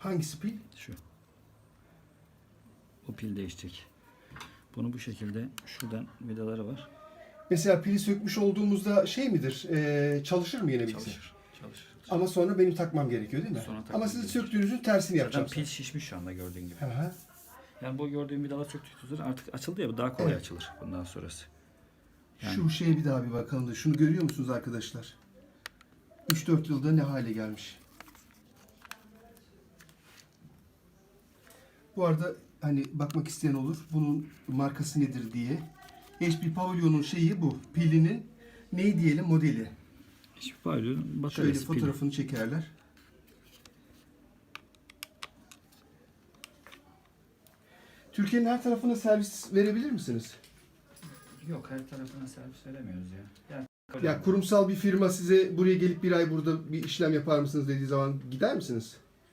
Hangisi pil? Şu. Bu pil değişecek. Bunu bu şekilde şuradan vidaları var. Mesela pili sökmüş olduğumuzda şey midir? Ee, çalışır mı yine bilgisayar? Çalışır. Çalışır. Ama sonra benim takmam gerekiyor değil mi? Sonra takmam Ama siz gerekiyor. söktüğünüzün tersini Zaten yapacağım. pil şişmiş şu anda gördüğün gibi. Hı. Yani bu gördüğün vidalar söktüğü zaman artık açıldı ya bu daha kolay Evet. açılır bundan sonrası. Yani- Şu şeye bir daha bir bakalım da. Şunu görüyor musunuz arkadaşlar? 3-4 yılda ne hale gelmiş. Bu arada hani bakmak isteyen olur. Bunun markası nedir diye. HP Pavilion'un şeyi bu. Pilinin ne diyelim modeli. Hiçbir pavyonun Şöyle bataryası pil. fotoğrafını çekerler. Türkiye'nin her tarafına servis verebilir misiniz? Yok her tarafına servis veremiyoruz ya. Yani Ya kurumsal bir firma size buraya gelip bir ay burada bir işlem yapar mısınız dediği zaman gider misiniz?